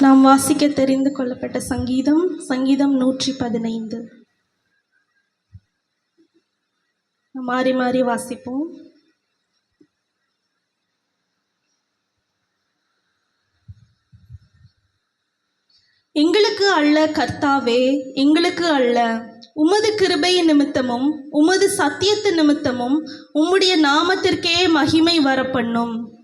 நாம் வாசிக்க தெரிந்து கொள்ளப்பட்ட சங்கீதம் சங்கீதம் நூற்றி பதினைந்து. மாறி மாறி வாசிப்போம். எங்களுக்கு அல்ல கர்த்தாவே எங்களுக்கு அல்ல. உமது கிருபை நிமித்தமும் உமது சத்தியத்து நிமித்தமும் உம்முடைய நாமத்திற்கே மகிமை வரப்பண்ணும்.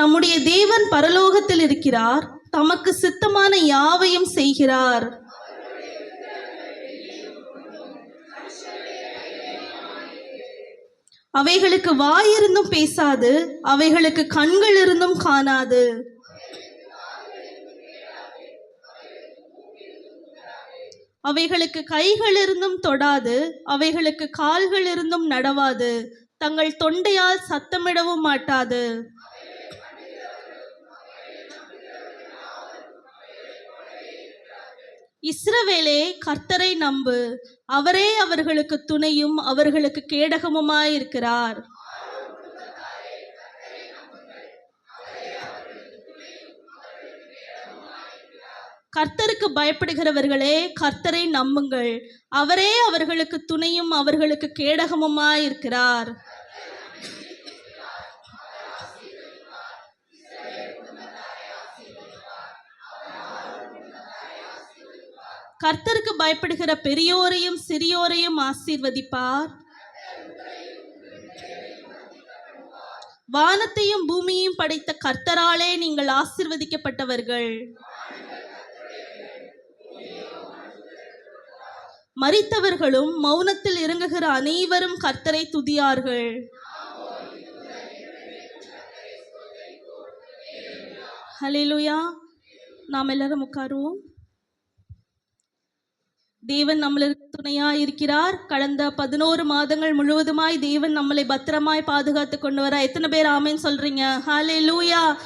நம்முடைய தேவன் பரலோகத்தில் இருக்கிறார். தமக்கு சித்தமான யாவையும் செய்கிறார். அவைகளுக்கு வாய் இருந்தும் பேசாது அவைகளுக்கு கண்கள் இருந்தும் காணாது. அவைகளுக்கு கைகள் இருந்தும் தொடாது அவைகளுக்கு கால்கள் இருந்தும் நடவாது. தங்கள் தொண்டையால் சத்தமிடவும் மாட்டாது. இஸ்ரவேலே கர்த்தரை நம்பு. அவரே அவர்களுக்கு துணையும் அவர்களுக்கு கேடகமுமாயிருக்கிறார் கர்த்தருக்கு பயப்படுகிறவர்களே கர்த்தரை நம்புங்கள். அவரே அவர்களுக்கு துணையும் அவர்களுக்கு கேடகமுமாயிருக்கிறார் கர்த்தருக்கு பயப்படுகிற பெரியோரையும் சிறியோரையும் ஆசீர்வதிப்பார். வானத்தையும் பூமியையும் படைத்த கர்த்தராலே நீங்கள் ஆசிர்வதிக்கப்பட்டவர்கள். மறித்தவர்களும் மௌனத்தில் இறங்குகிற அனைவரும் கர்த்தரை துதியார்கள். ஹலிலுயா நாம் எல்லாரும் உட்காருவோம். தேவன் நம்மளுக்கு துணையா இருக்கிறார். கடந்த பதினோரு மாதங்கள் முழுவதுமாய் தேவன் நம்மளை பத்திரமாய் பாதுகாத்து கொண்டு வர எத்தனை பேர் ஆமேன்னு சொல்றீங்க? ஹாலே லூயா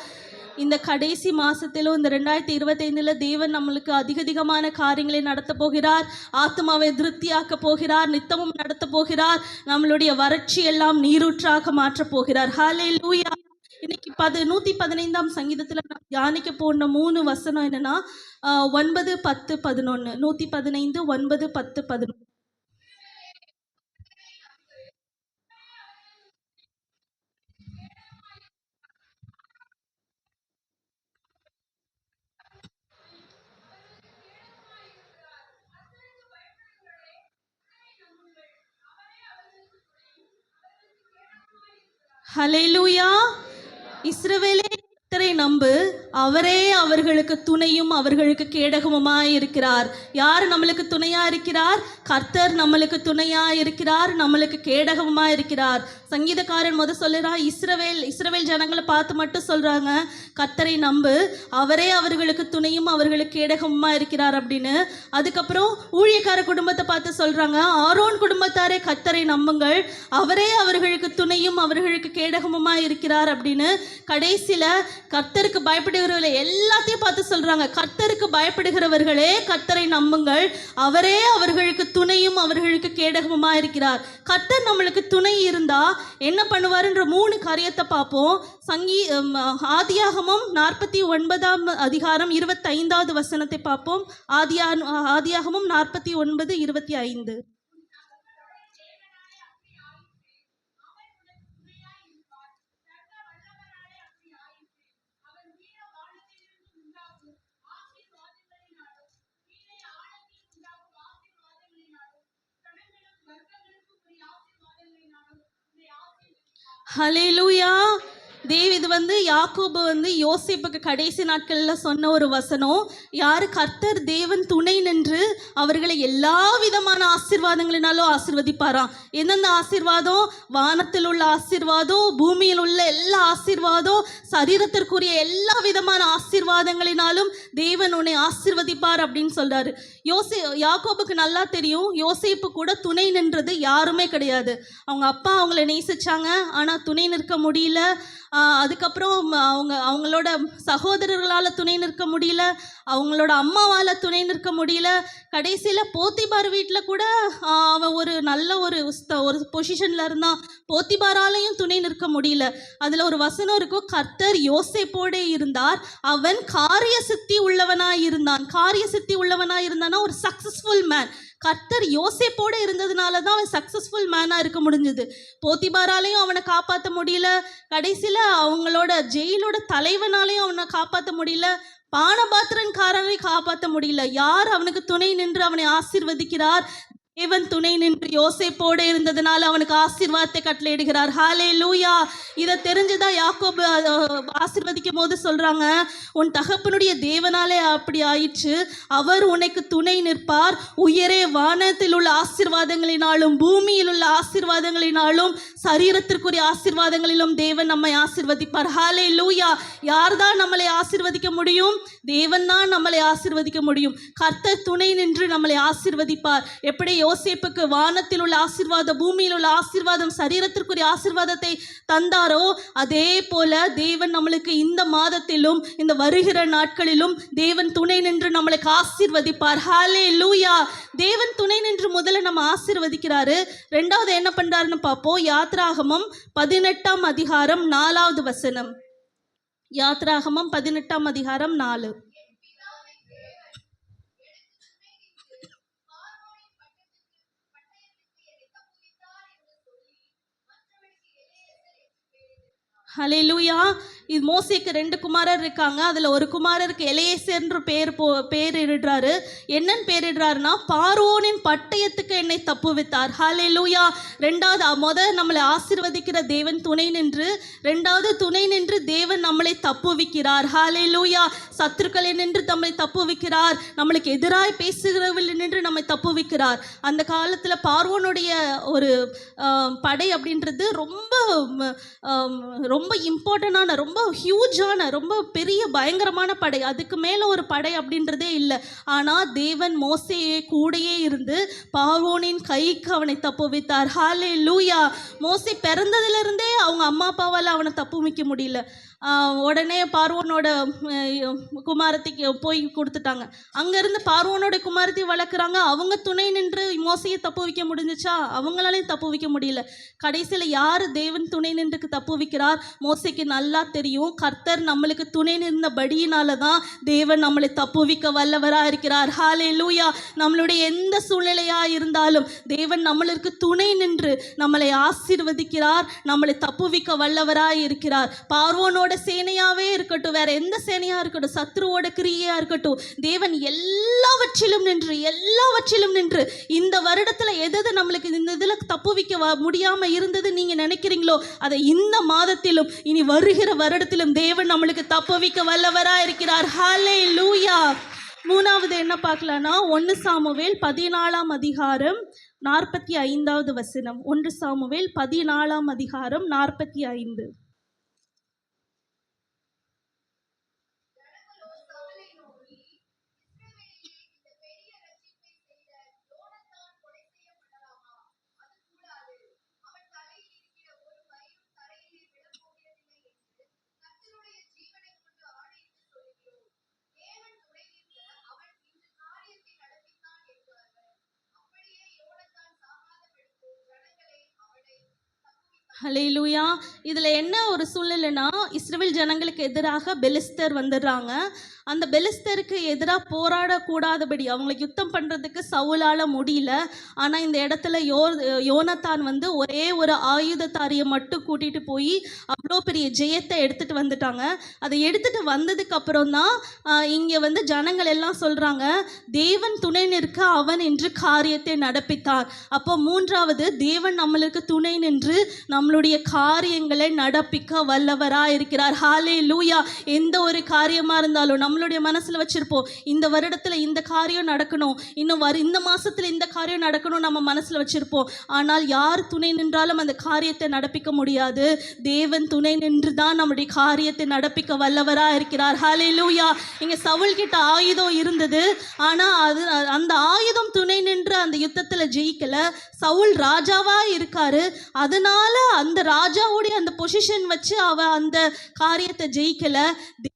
இந்த கடைசி மாசத்திலும் இந்த ரெண்டாயிரத்தி இருபத்தைந்துல தேவன் நம்மளுக்கு அதிக அதிகமான காரியங்களை நடத்த போகிறார். ஆத்மாவை திருப்தியாக்க போகிறார். நித்தமும் நடத்த போகிறார். நம்மளுடைய வறட்சி எல்லாம் நீரூற்றாக மாற்றப் போகிறார். ஹாலே லூயா இன்னைக்கு பது நூத்தி பதினைந்தாம் சங்கீதத்துல நான் தியானிக்க போன மூணு வசனம் என்னன்னா ஆஹ், ஒன்பது பத்து பதினொன்னு நூத்தி பதினைந்து ஒன்பது பத்து பதினொன்று Hallelujah. இஸ்ரவேலே கர்த்தரை நம்பு அவரே அவர்களுக்கு துணையும் அவர்களுக்கு கேடகமுமாய் இருக்கிறார். யார் நம்மளுக்கு துணையா இருக்கிறார்? கர்த்தர் நம்மளுக்கு துணையா இருக்கிறார் நம்மளுக்கு கேடகமுமா இருக்கிறார். சங்கீதக்காரன் முத சொல்லுறா இஸ்ரவேல் இஸ்ரவேல் ஜனங்களை பார்த்து மட்டும் சொல்றாங்க கர்த்தரை நம்பு அவரே அவர்களுக்கு துணையும் அவர்களுக்கு கேடகமுமா இருக்கிறார் அப்படின்னு. அதுக்கப்புறம் ஊழியக்கார குடும்பத்தை பார்த்து சொல்றாங்க ஆரோன் குடும்பத்தாரே கர்த்தரை நம்புங்கள் அவரே அவர்களுக்கு துணையும் அவர்களுக்கு கேடகமுமா இருக்கிறார் அப்படின்னு. கடைசியில் கர்த்தருக்கு பயப்படுகிறவர்களை எல்லாத்தையும் பார்த்து சொல்றாங்க. கர்த்தருக்கு பயப்படுகிறவர்களே கர்த்தரை நம்புங்கள். அவரே அவர்களுக்கு துணையும் அவர்களுக்கு கேடகமுமா இருக்கிறார். கர்த்தர் நம்மளுக்கு துணை இருந்தா என்ன பண்ணுவாருன்ற மூணு காரியத்தை பார்ப்போம். சங்கீ ஆதியாகமும் நாற்பத்தி ஒன்பதாம் அதிகாரம் இருபத்தைந்தாவது வசனத்தை பார்ப்போம். ஆதியா ஆதியாகமும் நாற்பத்தி ஒன்பது இருபத்தி ஐந்து. Hallelujah. ஹalleluya தேவிது வந்து யாக்கோபு வந்து யோசேப்புக்கு கடைசி நாட்களில் சொன்ன ஒரு வசனம் யார் கர்த்தர் தேவன் துணை நின்று அவர்களை எல்லா விதமான ஆசிர்வாதங்களினாலும் ஆசிர்வதிப்பாராம். எந்தெந்த ஆசிர்வாதம்? வானத்தில் உள்ள ஆசிர்வாதம் பூமியில் உள்ள எல்லா ஆசீர்வாதம் சரீரத்திற்குரிய எல்லா விதமான ஆசீர்வாதங்களினாலும் தேவன் உன்னை ஆசிர்வதிப்பார் அப்படின்னு சொல்றாரு. யோசி யாக்கோபுக்கு நல்லா தெரியும் யோசேப்பு கூட துணை நின்றது யாருமே கிடையாது. அவங்க அப்பா அவங்கள நேசிச்சாங்க ஆனால் துணை நிற்க முடியல. அதுக்கப்புறம் அவங்க அவங்களோட சகோதரர்களால் துணை நிற்க முடியல அவங்களோட அம்மாவால் துணை நிற்க முடியல. கடைசியில் போத்திபார் வீட்டில் கூட அவன் ஒரு நல்ல ஒரு ஒரு பொசிஷனில் இருந்தான் போத்திபாராலையும் துணை நிற்க முடியல. அதில் ஒரு வசனம் இருக்கும் கர்த்தர் யோசேப்போடே இருந்தார் அவன் காரிய சித்தி உள்ளவனாக இருந்தான். காரிய சித்தி உள்ளவனாக இருந்தானா ஒரு சக்ஸஸ்ஃபுல் மேன் கர்த்தர் யோசேப்போட இருந்ததுனால தான் அவன் சக்ஸஸ்ஃபுல் மேனாக இருக்க முடிஞ்சது. போத்திபாராலையும் அவனை காப்பாற்ற முடியல. கடைசியில் அவங்களோட ஜெயிலோட தலைவனாலையும் அவனை காப்பாற்ற முடியல. பானபாத்திரன்காரனை காப்பாற்ற முடியல. யார் அவனுக்கு துணை நின்று அவனை ஆசீர்வதிக்கிறார்? தேவன் துணை நின்று யோசைப்போடு இருந்ததுனால அவனுக்கு ஆசீர்வாதத்தை கட்டளையிடுகிறார். ஹாலே லூயா இதை தெரிஞ்சுதான் யாக்கோபு ஆசிர்வதிக்கும் போது சொல்றாங்க உன் தகப்பனுடைய தேவனாலே அப்படி ஆயிற்று. அவர் உனக்கு துணை நிற்பார். உயரே வானத்தில் உள்ள ஆசிர்வாதங்களினாலும் பூமியில் உள்ள ஆசிர்வாதங்களினாலும் சரீரத்திற்குரிய ஆசிர்வாதங்களிலும் தேவன் நம்மை ஆசீர்வதிப்பார். ஹாலே லூயா யார் தான் நம்மளை ஆசிர்வதிக்க முடியும்? தேவன் தான் நம்மளை ஆசிர்வதிக்க முடியும். கர்த்தர் துணை நின்று நம்மளை ஆசிர்வதிப்பார். எப்படி யோசேப்புக்கு வானத்தில் உள்ள ஆசீர்வாதம் பூமியில் உள்ள ஆசீர்வாதம் சரீரத்திற்குரிய ஆசீர்வாதத்தை தந்தாரோ? அதே போல தேவன் நம்மளுக்கு இந்த மாதத்திலும் இந்த வருகிற நாட்களிலும் தேவன் துணை நின்று நம்மளுக்கு ஆசீர்வதிப்பார். ஹாலே லூயா தேவன் துணை நின்று முதல்ல நம்ம ஆசீர்வதிக்கிறாரு. ரெண்டாவது என்ன பண்றாருன்னு பார்ப்போம். யாத்ராகமம் பதினெட்டாம் அதிகாரம் நாலாவது வசனம். யாத்ராகமம் பதினெட்டாம் அதிகாரம் நாலு. Hallelujah. இது மோசிக்கு ரெண்டு குமாரர் இருக்காங்க. அதில் ஒரு குமாரருக்கு எலையேசர்ன்ற பேர் போ பேரிடுறாரு என்னன்னு பேரிடுறாருன்னா பார்வோனின் பட்டயத்துக்கு என்னை தப்புவித்தார் லூயா ரெண்டாவது முத நம்மளை ஆசீர்வதிக்கிற தேவன் துணை நின்று ரெண்டாவது துணை நின்று தேவன் நம்மளை தப்புவிக்கிறார் லூயா சத்துருக்களை நின்று நம்மை தப்புவிக்கிறார் நம்மளுக்கு எதிராய் பேசுகிறவர்கள் நின்று நம்மை தப்புவிக்கிறார் அந்த காலத்தில் பார்வோனுடைய ஒரு படை அப்படின்றது ரொம்ப ரொம்ப இம்பார்ட்டண்டான ரொம்ப ரொம்ப ஹியூஜான ரொம்ப பெரிய பயங்கரமான படை. அதுக்கு மேலே ஒரு படை அப்படின்றதே இல்லை. ஆனால் தேவன் மோசையே கூடயே இருந்து பார்வோனின் கைக்கு அவனை தப்புவித்தார். ஹாலே லூயா மோசை பிறந்ததுலேருந்தே அவங்க அம்மா அப்பாவால் அவனை தப்புவிக்க முடியல. உடனே பார்வோனோட குமாரத்திக்கு போய் கொடுத்துட்டாங்க. அங்கேருந்து பார்வோனோட குமாரத்தை வளர்க்குறாங்க. அவங்க துணை நின்று மோசையை தப்பு வைக்க முடிஞ்சிச்சா? அவங்களாலையும் தப்பு வைக்க முடியல. கடைசியில் யார் தேவன் துணை நின்றுக்கு தப்பு வைக்கிறார்? மோசைக்கு நல்லா தெரியும். கர்த்தர் நம்மளுக்கு துணை நின்றபடியினால தான் தேவன் நம்மளை தப்பு வைக்க வல்லவராக இருக்கிறார். ஹாலே லூயா நம்மளுடைய எந்த சூழ்நிலையாக இருந்தாலும் தேவன் நம்மளுக்கு துணை நின்று நம்மளை ஆசீர்வதிக்கிறார். நம்மளை தப்புவிக்க வல்லவராக இருக்கிறார். பார்வோனோட சேனையாவே இருக்கட்டும் வேற எந்த சேனையா இருக்கட்டும் சத்ருவோட கிரியையா இருக்கட்டும் தேவன் எல்லாவற்றிலும் நின்று எல்லாவற்றிலும் நின்று இந்த வருடத்துல எது நம்மளுக்கு இந்த இதுல தப்பு வைக்க முடியாம இருந்தது நீங்க நினைக்கிறீங்களோ அதை இந்த மாதத்திலும் இனி வருகிற வருடத்திலும் தேவன் நம்மளுக்கு தப்பு வைக்க வல்லவரா இருக்கிறார். ஹாலே லூயா மூணாவது என்ன பார்க்கலாம்னா ஒன்று சாமுவேல் பதினாலாம் அதிகாரம் நாற்பத்தி ஐந்தாவது வசனம். ஒன்று சாமுவேல் பதினாலாம் அதிகாரம் நாற்பத்தி ஐந்து. ஹலேலூயா இதில் என்ன ஒரு சூழ்நிலைனா இஸ்ரேல் ஜனங்களுக்கு எதிராக பெலிஸ்தர் வந்துடுறாங்க. அந்த பெலிஸ்தருக்கு எதிராக போராடக்கூடாதபடி அவங்களுக்கு யுத்தம் பண்ணுறதுக்கு சவுலால் முடியல. ஆனால் இந்த இடத்துல யோ யோனத்தான் வந்து ஒரே ஒரு ஆயுதத்தாரியை மட்டும் கூட்டிகிட்டு போய் அவ்வளோ பெரிய ஜெயத்தை எடுத்துகிட்டு வந்துட்டாங்க. அதை எடுத்துகிட்டு வந்ததுக்கப்புறம் தான் இங்கே வந்து ஜனங்கள் எல்லாம் சொல்கிறாங்க தேவன் துணை நிற்க அவன் என்று காரியத்தை நடப்பித்தார். அப்போ மூன்றாவது தேவன் நம்மளுக்கு துணை நின்று நம்மளுடைய காரியங்களை நடப்பிக்க வல்லவராக இருக்கிறார். ஹாலே லூயா எந்த ஒரு காரியமாக இருந்தாலும் நம்மளுடைய மனசில் வச்சுருப்போம். இந்த வருடத்தில் இந்த காரியம் நடக்கணும். இன்னும் வரு இந்த மாதத்தில் இந்த காரியம் நடக்கணும் நம்ம மனசில் வச்சுருப்போம். ஆனால் யார் துணை நின்றாலும் அந்த காரியத்தை நடப்பிக்க முடியாது. தேவன் துணை நின்று தான் நம்முடைய காரியத்தை நடப்பிக்க வல்லவராக இருக்கிறார். ஹாலே லூயா இங்கே சவுல் கிட்ட ஆயுதம் இருந்தது. ஆனால் அது அந்த ஆயுதம் துணை நின்று அந்த யுத்தத்தில் ஜெயிக்கல. சவுல் ராஜாவாக இருக்காரு. அதனால அந்த ராஜாவுடைய அந்த பொசிஷன் வச்சு அவ அந்த காரியத்தை ஜெயிக்கல.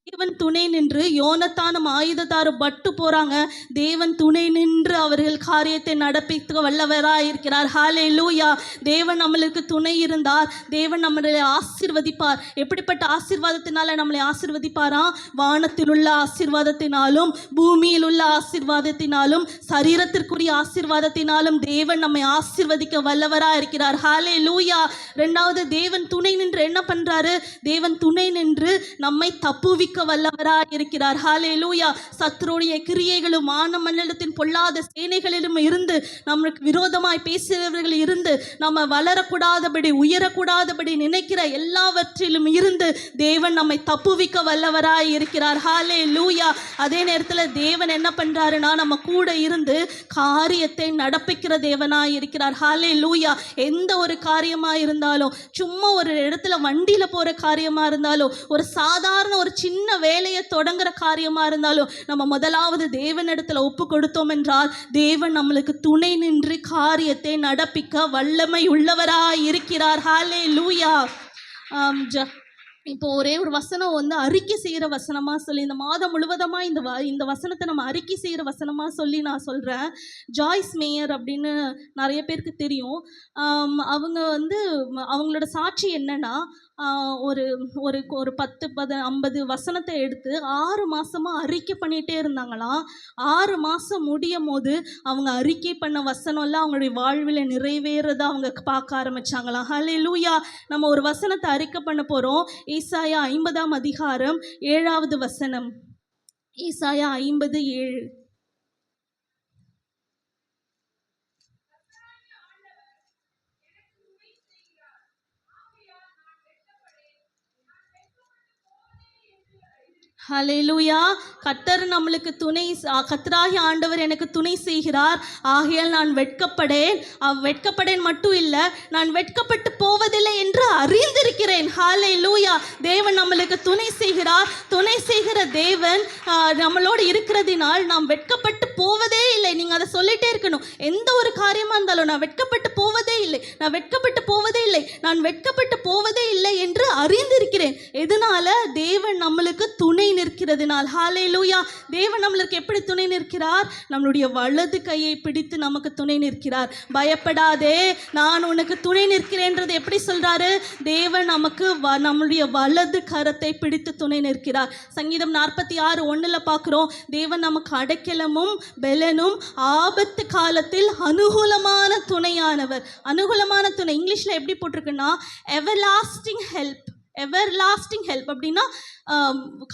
தேவன் துணை நின்று யோனத்தானும் ஆயுதத்தாரும் பட்டு போறாங்க. தேவன் துணை நின்று அவர்கள் காரியத்தை நடப்பித்து வல்லவராய் இருக்கிறார். ஹாலே லூயா தேவன் நம்மளுக்கு துணை இருந்தார். தேவன் நம்மளை ஆசிர்வதிப்பார். எப்படிப்பட்ட ஆசீர்வாதத்தினால நம்மளை ஆசிர்வதிப்பாரா? வானத்தில் உள்ள ஆசிர்வாதத்தினாலும் பூமியில் உள்ள ஆசிர்வாதத்தினாலும் சரீரத்திற்குரிய ஆசீர்வாதத்தினாலும் தேவன் நம்மை ஆசிர்வதிக்க வல்லவரா இருக்கிறார். ஹாலே லூயா ரெண்டாவது தேவன் துணை நின்று என்ன பண்றாரு? தேவன் துணை நின்று நம்மை தப்புவிக்க வல்லவராய் இருக்கிறார் ஹாலே லூயா சத்ருடைய கிரியைகளும் மான மண்டலத்தின் பொல்லாத சேனைகளிலும் இருந்து நம்மளுக்கு விரோதமாய் பேசுகிறவர்கள் இருந்து நம்ம வளரக்கூடாதபடி உயரக்கூடாதபடி நினைக்கிற எல்லாவற்றிலும் இருந்து தேவன் நம்மை தப்புவிக்க வல்லவராய் இருக்கிறார் ஹாலே லூயா அதே நேரத்தில் தேவன் என்ன பண்றாருன்னா நம்ம கூட இருந்து காரியத்தை நடப்பிக்கிற தேவனாய் இருக்கிறார் ஹாலே லூயா எந்த ஒரு காரியமா இருந்தாலும் சும்மா ஒரு இடத்துல வண்டியில் போற காரியமா இருந்தாலும் ஒரு சாதாரண ஒரு சின்ன வேலையை தொடங்குற காரியமா இருந்தாலும் நம்ம முதலாவது தேவனிடத்துல ஒப்பு கொடுத்தோம் என்றால் தேவன் நம்மளுக்கு துணை நின்று காரியத்தை நடப்பிக்க வல்லமை உள்ளவராக இருக்கிறார். ஹாலே லூயா ஜ இப்போ ஒரே ஒரு வசனம் வந்து அறிக்கை செய்கிற வசனமா சொல்லி இந்த மாதம் முழுவதுமா இந்த வ இந்த வசனத்தை நம்ம அறிக்கை செய்கிற வசனமா சொல்லி நான் சொல்கிறேன் ஜாய்ஸ் மேயர் அப்படின்னு நிறைய பேருக்கு தெரியும். அவங்க வந்து அவங்களோட சாட்சி என்னன்னா ஒரு ஒரு ஒரு பத்து பத ஐம்பது வசனத்தை எடுத்து ஆறு மாதமாக அறிக்கை பண்ணிகிட்டே இருந்தாங்களாம். ஆறு மாதம் முடியும் போது அவங்க அறிக்கை பண்ண வசனம்லாம் அவங்களுடைய வாழ்வில் நிறைவேறதை அவங்க பார்க்க ஆரம்பிச்சாங்களாம். ஹலே லூயா நம்ம ஒரு வசனத்தை அறிக்கை பண்ண போகிறோம் ஈசாயா ஐம்பதாம் அதிகாரம் ஏழாவது வசனம். ஈசாயா ஐம்பது ஏழு. ஹலெலுயா கத்தர் நம்மளுக்கு துணை கத்தராகி ஆண்டவர் எனக்கு துணை செய்கிறார். ஆகையால் நான் வெட்கப்படேன். அவ் வெட்கப்படேன் மட்டும் இல்லை நான் வெட்கப்பட்டு போவதில்லை என்று அறிந்திருக்கிறேன். ஹalleluya. தேவன் நம்மளுக்கு துணை செய்கிறார். துணை செய்கிற தேவன் நம்மளோடு இருக்கிறதினால் நாம் வெட்கப்பட்டு போவதே இல்லை. நீங்கள் அதை சொல்லிட்டே இருக்கணும். எந்த ஒரு காரியமாக இருந்தாலும் நான் வெட்கப்பட்டு போவதே இல்லை. நான் வெட்கப்பட்டு போவதே இல்லை. நான் வெட்கப்பட்டு போவதே இல்லை என்று அறிந்திருக்கிறேன். எதனால? தேவன் நம்மளுக்கு துணை நிற்கிறதுனால். ஹாலே லூயா தேவன் நம்மளுக்கு எப்படி துணை நிற்கிறார்? நம்மளுடைய வலது கையை பிடித்து நமக்கு துணை நிற்கிறார். பயப்படாதே. நான் உனக்கு துணை நிற்கிறேன்றது எப்படி சொல்றாரு? தேவன் நமக்கு வ- நம்முடைய வலது கரத்தை பிடித்து துணை நிற்கிறார். சங்கீதம் நாற்பத்தி ஆறு ஒன்றில் பார்க்குறோம். தேவன் நமக்கு அடைக்கலமும் பெலனும் ஆபத்து காலத்தில் அனுகூலமான துணையானவர். அனுகூலமான துணை. இங்கிலீஷில் எப்படி போட்டிருக்குன்னா everlasting help ever lasting help அப்படின்னா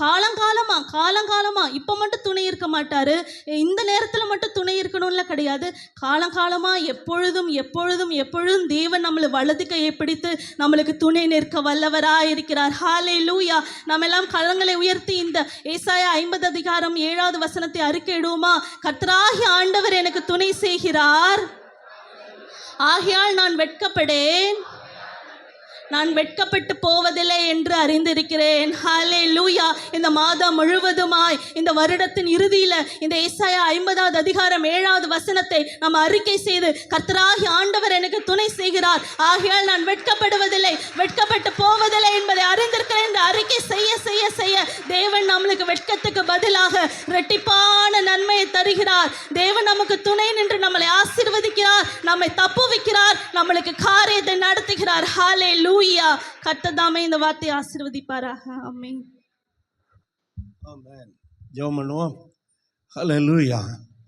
காலங்காலமாக காலங்காலமா காலங்காலமா இப்போ மட்டும் துணை இருக்க மாட்டாரு. இந்த நேரத்தில் மட்டும் துணை இருக்கணும்ல கிடையாது. காலங்காலமா எப்பொழுதும் எப்பொழுதும் எப்பொழுதும் தேவன் நம்மளை வலது கையை பிடித்து நம்மளுக்கு துணை நிற்க வல்லவராக இருக்கிறார். ஹாலே லூயா நம்ம எல்லாம் கலங்களை உயர்த்தி இந்த ஏசாய ஐம்பது அதிகாரம் ஏழாவது வசனத்தை அறிக்கையிடுவோமா கத்ராகி ஆண்டவர் எனக்கு துணை செய்கிறார். ஆகையால் நான் வெட்கப்படேன். நான் வெட்கப்பட்டு போவதில்லை என்று அறிந்திருக்கிறேன். ஹாலே லூயா இந்த மாதம் முழுவதுமாய் இந்த வருடத்தின் இறுதியில் இந்த ஏசாயா ஐம்பதாவது அதிகாரம் ஏழாவது வசனத்தை நம்ம அறிக்கை செய்து கர்த்தராகி ஆண்டவர் எனக்கு துணை செய்கிறார். ஆகையால் நான் வெட்கப்படுவதில்லை வெட்கப்பட்டு போவதில்லை என்பதை அறிந்திருக்கிறேன் என்று அறிக்கை செய்ய செய்ய செய்ய தேவன் நம்மளுக்கு வெட்கத்துக்கு பதிலாக ரெட்டிப்பான நன்மையை தருகிறார். தேவன் நமக்கு துணை நின்று நம்மளை ஆசீர்வதிக்கிறார் நம்மை தப்புவிக்கிறார் நம்மளுக்கு காரியத்தை நடத்துகிறார். ஹாலே லூ லூயா கர்த்ததாமே இந்த வார்த்தையை ஆசீர்வதிப்பாராக. ஆமென் ஆமென் ஜெபம் பண்ணுவோம். ஹalleluya